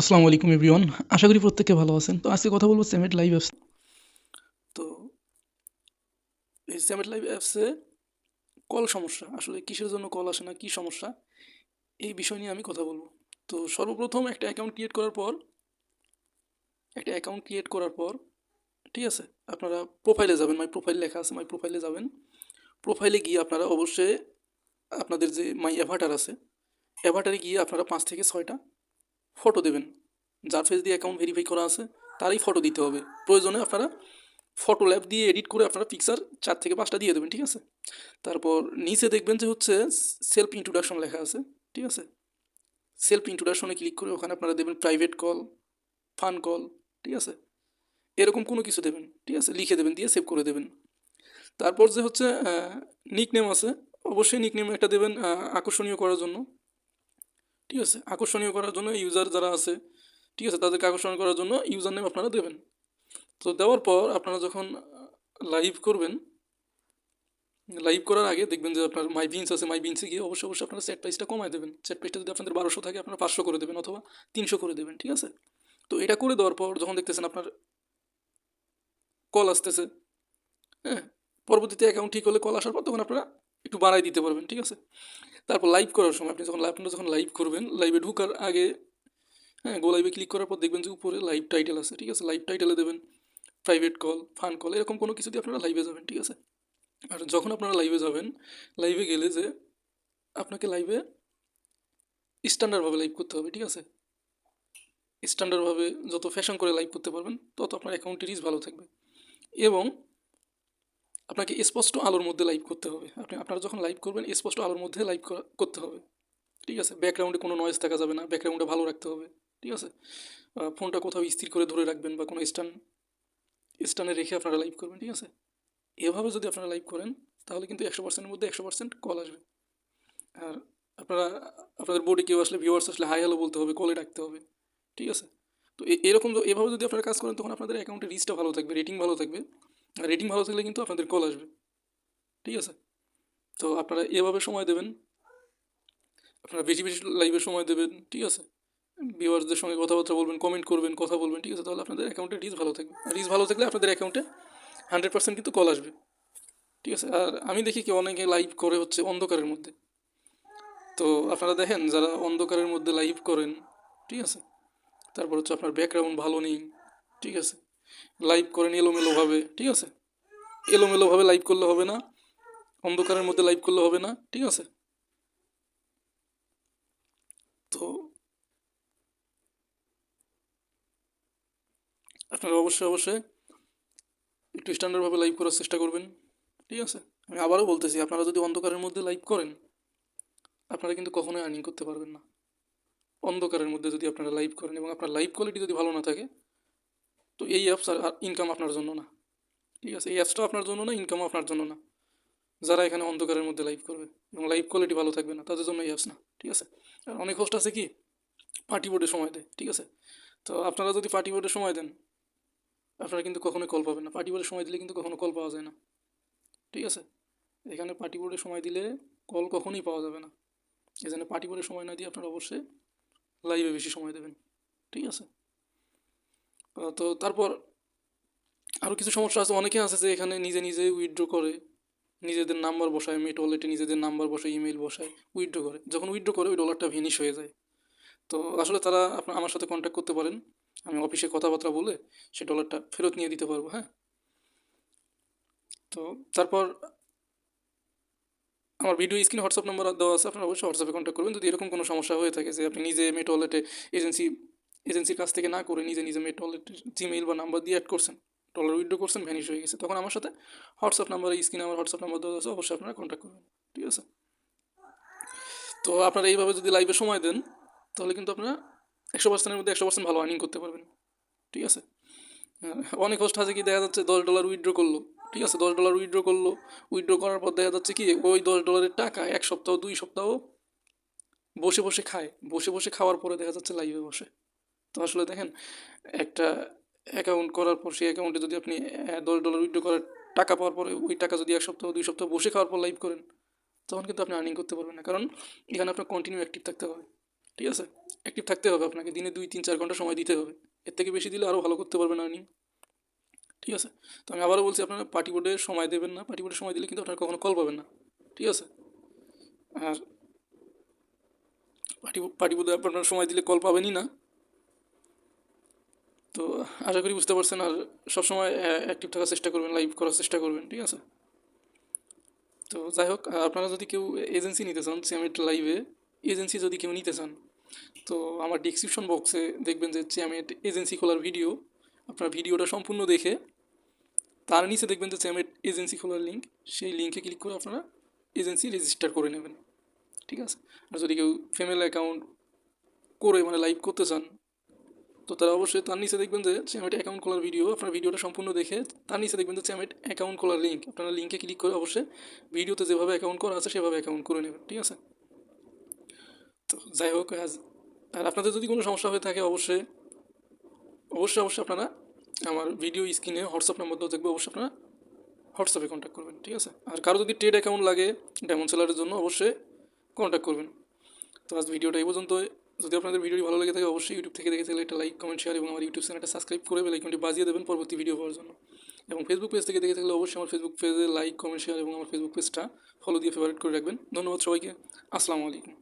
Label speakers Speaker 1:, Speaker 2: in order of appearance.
Speaker 1: আসসালামু আলাইকুম এভরিওয়ান আশা করি প্রত্যেকে ভালো আছেন। তো আজকে কথা বলব সেমেট লাইভ অ্যাপস তো এই সেমেট লাইভ অ্যাপসে কল সমস্যা, আসলে কিসের জন্য কল আসে না, কী সমস্যা, এই বিষয় নিয়ে আমি কথা বলব। তো সর্বপ্রথম একটা অ্যাকাউন্ট ক্রিয়েট করার পর, একটা অ্যাকাউন্ট ক্রিয়েট করার পর, ঠিক আছে, আপনারা প্রোফাইলে যাবেন মাই প্রোফাইল লেখা আছে মাই প্রোফাইলে যাবেন। প্রোফাইলে গিয়ে আপনারা অবশ্যই আপনাদের যে মাই অ্যাভাটার আছে অ্যাভাটারে গিয়ে আপনারা পাঁচ থেকে ছয়টা ফটো দেবেন। যার ফেস দিয়ে অ্যাকাউন্ট ভেরিফাই করা আছে, তারই ফটো দিতে হবে। প্রয়োজনে আপনারা ফটো ল্যাব দিয়ে এডিট করে আপনারা পিকচার চার থেকে পাঁচটা দিয়ে দেবেন, ঠিক আছে? তারপর নিচে দেখবেন যে হচ্ছে সেলফ ইন্ট্রোডাকশন লেখা আছে, ঠিক আছে? সেলফ ইন্ট্রোডাকশনে ক্লিক করে ওখানে আপনারা দেবেন প্রাইভেট কল ফান কল ঠিক আছে? এরকম কোনো কিছু দেবেন, ঠিক আছে? লিখে দেবেন, দিয়ে সেভ করে দেবেন। তারপর যে হচ্ছে নিকনেম আছে, অবশ্যই নিকনেম একটা দেবেন আকর্ষণীয় করার জন্য। ঠিক আছে? আকর্ষণীয় করার জন্য ইউজার যারা আছে, ঠিক আছে? তাদেরকে আকর্ষণীয় করার জন্য ইউজার নেম আপনারা দেবেন। তো দেওয়ার পর আপনারা যখন লাইভ করবেন লাইভ করার আগে দেখবেন যে আপনার মাই বিনস আছে। মাই বিনসে গিয়ে অবশ্যই অবশ্যই আপনারা সেট প্রাইসটা কমায় দেবেন। সেট প্রাইসটা যদি আপনাদের বারোশো থাকে, আপনারা পাঁচশো করে দেবেন অথবা তিনশো করে দেবেন, ঠিক আছে? তো এটা করে দেওয়ার পর যখন দেখতেছেন আপনার কল আসতেছে হ্যাঁ? পরবর্তীতে অ্যাকাউন্ট ঠিক হলে কল আসার পর তখন আপনারা একটু বাড়াই দিতে পারবেন, ঠিক আছে? তারপর লাইভ করার সময়, আপনি যখন, আপনারা যখন লাইভ করবেন লাইভে ঢুকার আগে হ্যাঁ গো লাইভে ক্লিক করার পর দেখবেন যে উপরে লাইভ টাইটেল আছে, ঠিক আছে? লাইভ টাইটেলে দেবেন প্রাইভেট কল ফান কল এরকম কোনো কিছু দিয়ে আপনারা লাইভে যাবেন, ঠিক আছে? আর যখন আপনারা লাইভে যাবেন লাইভে গেলে যে আপনাকে লাইভে স্ট্যান্ডার্ডভাবে লাইভ করতে হবে, ঠিক আছে? স্ট্যান্ডার্ডভাবে যত ফ্যাশন করে লাইভ করতে পারবেন, তত আপনার অ্যাকাউন্টের রিচ ভালো থাকবে। এবং আপনাকে স্পষ্ট আলোর মধ্যে লাইভ করতে হবে। আপনি, আপনারা যখন লাইভ করবেন, স্পষ্ট আলোর মধ্যে লাইভ করতে হবে। ঠিক আছে? ব্যাকগ্রাউন্ডে কোনো নয়েজ থাকা যাবে না। ব্যাকগ্রাউন্ডে ভালো রাখতে হবে। ঠিক আছে? ফোনটা কোথাও স্থির করে ধরে রাখবেন বা কোনো স্ট্যান্ড স্ট্যান্ডে রেখে আপনারা লাইভ করবেন। ঠিক আছে? এভাবে যদি আপনারা লাইভ করেন, তাহলে কিন্তু একশো পার্সেন্টের মধ্যে একশো পার্সেন্ট কল আসবে। আর আপনারা, আপনাদের বোর্ডে কেউ আসলে ভিউয়ার্স আসলে হাই হ্যালো বলতে হবে কলে ডাকতে হবে। ঠিক আছে? তো এরকম এভাবে যদি আপনারা কাজ করেন, তখন আপনাদের অ্যাকাউন্টের রিচটা ভালো থাকবে রেটিং ভালো থাকবে। রেটিং ভালো থাকলে কিন্তু আপনাদের কল আসবে। ঠিক আছে? তো আপনারা এভাবে সময় দেবেন। আপনারা বেশি বেশি লাইভে সময় দেবেন, ঠিক আছে? ভিউয়ার্সদের সঙ্গে কথাবার্তা বলবেন কমেন্ট করবেন, কথা বলবেন, ঠিক আছে? তাহলে আপনাদের অ্যাকাউন্টে রিচ ভালো থাকবে। রিচ ভালো থাকলে আপনাদের অ্যাকাউন্টে হান্ড্রেড পার্সেন্ট কিন্তু কল আসবে। ঠিক আছে? আর আমি দেখি কি অনেকে লাইভ করে হচ্ছে অন্ধকারের মধ্যে। তো আপনারা দেখেন, যারা অন্ধকারের মধ্যে লাইভ করেন, ঠিক আছে? তারপর হচ্ছে আপনার ব্যাকগ্রাউন্ড ভালো নেই, ঠিক আছে? লাইভ করেন এলোমেলোভাবে ঠিক আছে? এলোমেলোভাবে লাইভ করলে হবে না, অন্ধকারের মধ্যে লাইভ করলে হবে না, ঠিক আছে? তো আপনারা অবশ্যই অবশ্যই একটু স্ট্যান্ডার্ডভাবে লাইভ করার চেষ্টা করবেন, ঠিক আছে? আমি আবারও বলতেছি, আপনারা যদি অন্ধকারের মধ্যে লাইভ করেন, আপনারা কিন্তু কখনোই আর্নিং করতে পারবেন না। অন্ধকারের মধ্যে যদি আপনারা লাইভ করেন এবং আপনার লাইভ কোয়ালিটি যদি ভালো না থাকে তো এই অ্যাপস আর ইনকাম আপনার জন্য না। ঠিক আছে? এই অ্যাপসটা আপনার জন্য না ইনকামও আপনার জন্য না। যারা এখানে অন্ধকারের মধ্যে লাইভ করবে এবং লাইভ কোয়ালিটি ভালো থাকবে না, তাদের জন্য এই অ্যাপস না। ঠিক আছে? আর অনেক হোস্ট আছে কি? পার্টি বোর্ডে সময় দেয়, ঠিক আছে? তো আপনারা যদি পার্টি বোর্ডে সময় দেন, আপনারা কিন্তু কখনোই কল পাবেন না। পার্টি বোর্ডে সময় দিলে কিন্তু কখনো কল পাওয়া যায় না। ঠিক আছে? এখানে পার্টি বোর্ডে সময় দিলে কল কখনোই পাওয়া যাবে না। জন্য পার্টি বোর্ডে সময় না দিয়ে আপনারা অবশ্যই লাইভে বেশি সময় দেবেন। ঠিক আছে? তো তারপর আরও কিছু সমস্যা আছে। অনেকে আছে যে এখানে নিজে নিজে উইথড্র করে, নিজেদের নাম্বার বসায় মেট ওয়ালেটে নিজেদের নাম্বার বসায় ইমেল বসায় উইথড্র করে। যখন উইথড্র করে, ওই ডলারটা ভেনিশ হয়ে যায়। তো আসলে তারা আপনার আমার সাথে কন্ট্যাক্ট করতে পারেন। আমি অফিসে কথাবার্তা বলে সে ডলারটা ফেরত নিয়ে দিতে পারব হ্যাঁ? তো তারপর আমার ভিডিও স্ক্রিনে হোয়াটসঅ্যাপ নাম্বার দেওয়া আছে। আপনারা অবশ্যই হোয়াটসঅ্যাপে কন্ট্যাক্ট করবেন। যদি এরকম কোনো সমস্যা হয়ে থাকে যে আপনি নিজে মেট ওয়ালেটে এজেন্সি এজেন্সির কাছ থেকে না করে নিজে নিজে মেট ওয়ালেট জিমেইল বা নাম্বার দিয়ে অ্যাড করছেন। ডলার উইথড্র করছেন ভ্যানিশ হয়ে গেছে। তখন আমার সাথে হোয়াটসঅ্যাপ নাম্বার স্ক্রিনে আমার হোয়াটসঅ্যাপ নাম্বার দেওয়া আছে, অবশ্যই আপনারা কন্ট্যাক্ট করবেন। ঠিক আছে? তো আপনারা এইভাবে যদি লাইভে সময় দেন, তাহলে কিন্তু আপনারা একশো পার্সেন্টের মধ্যে একশো পার্সেন্ট ভালো আর্নিং করতে পারবেন। ঠিক আছে? অনেক হোস্ট আছে কি, দেখা যাচ্ছে দশ ডলার উইথড্র করল। ঠিক আছে? দশ ডলার উইথড্র করল। উইথড্র করার পর দেখা যাচ্ছে কি, ওই দশ ডলারের টাকা এক সপ্তাহ, দুই সপ্তাহ বসে বসে খায়। বসে বসে খাওয়ার পরে দেখা যাচ্ছে লাইভে বসে। তো আসলে দেখেন, একটা অ্যাকাউন্ট করার পর সেই অ্যাকাউন্টে যদি আপনি দশ ডলার উইথড্র করার টাকা পাওয়ার পরে ওই টাকা যদি এক সপ্তাহ, দুই সপ্তাহ বসে খাওয়ার পর লাইভ করেন, তখন কিন্তু আপনি আর্নিং করতে পারবেন না। কারণ এখানে আপনার কন্টিনিউ অ্যাক্টিভ থাকতে হবে, ঠিক আছে? অ্যাক্টিভ থাকতে হবে আপনাকে, দিনে দুই, তিন, চার ঘণ্টা সময় দিতে হবে। এর থেকে বেশি দিলে আরও ভালো করতে পারবেন আর্নিং ঠিক আছে? তো আমি আবারও বলছি, আপনারা পার্টি বোর্ডে সময় দেবেন না। পার্টি বোর্ডে সময় দিলে কিন্তু আপনারা কখনো কল পাবেন না, ঠিক আছে? আর পার্টি পার্টি বোর্ডে আপনারা সময় দিলে কল পাবেনই না। তো আশা করি বুঝতে পারছেন আর সবসময় অ্যাক্টিভ থাকার চেষ্টা করবেন লাইভ করার চেষ্টা করবেন, ঠিক আছে? তো যাই হোক আপনারা যদি কেউ এজেন্সি নিতে চান সিএমএট লাইভে এজেন্সি যদি কেউ নিতে চান, তো আমার ডিসক্রিপশন বক্সে দেখবেন যে চ্যামেট এজেন্সি খোলার ভিডিও আপনার ভিডিওটা সম্পূর্ণ দেখে, তার নিচে দেখবেন যে চ্যামেট এজেন্সি খোলার লিঙ্ক সেই লিঙ্কে ক্লিক করে আপনারা এজেন্সি রেজিস্টার করে নেবেন, ঠিক আছে? আর যদি কেউ ফেমেল অ্যাকাউন্ট করে মানে লাইভ করতে চান তো তারা অবশ্যই তার নিচে দেখবেন যে চ্যামেট অ্যাকাউন্ট খোলার ভিডিও আপনার ভিডিওটা সম্পূর্ণ দেখে তার নিচে দেখবেন যে চ্যামেট অ্যাকাউন্ট খোলার লিঙ্ক আপনারা লিঙ্কে ক্লিক করে অবশ্যই ভিডিওতে যেভাবে অ্যাকাউন্ট করা আছে সেভাবে অ্যাকাউন্ট করে নেবেন, ঠিক আছে? তো যাই হোক আর আপনাদের যদি কোনো সমস্যা হয়ে থাকে, অবশ্যই অবশ্যই অবশ্যই আপনারা আমার ভিডিও স্ক্রিনে হোয়াটসঅ্যাপ নাম্বার দেওয়া অবশ্যই আপনারা হোয়াটসঅ্যাপে কন্ট্যাক্ট করবেন, ঠিক আছে? আর কারও যদি ট্রেড অ্যাকাউন্ট লাগে ডেমন সেলারের জন্য অবশ্যই কন্ট্যাক্ট করবেন। তো আজ ভিডিওটা এই পর্যন্ত যদি আপনাদের ভিডিওটি ভালো লেগে থাকে, অবশ্যই ইউটিউব থেকে দেখে থাকলে একটা লাইক কমেন্ট শেয়ার এবং আমার ইউটিউব চ্যানেলটা সাবস্ক্রাইব করে বেলাইকনটি বাজিয়ে দেবেন পরবর্তী ভিডিও পাওয়ার জন্য। এবং ফেসবুক পেজ থেকে দেখে থাকলে অবশ্যই আমার ফেসবুক পেজে লাইক কমেন্ট শেয়ার এবং আমার ফেসবুক পেজটা ফলো দিয়ে ফেভারিট করে রাখবেন। ধন্যবাদ সবাইকে। আসসালামু আলাইকুম।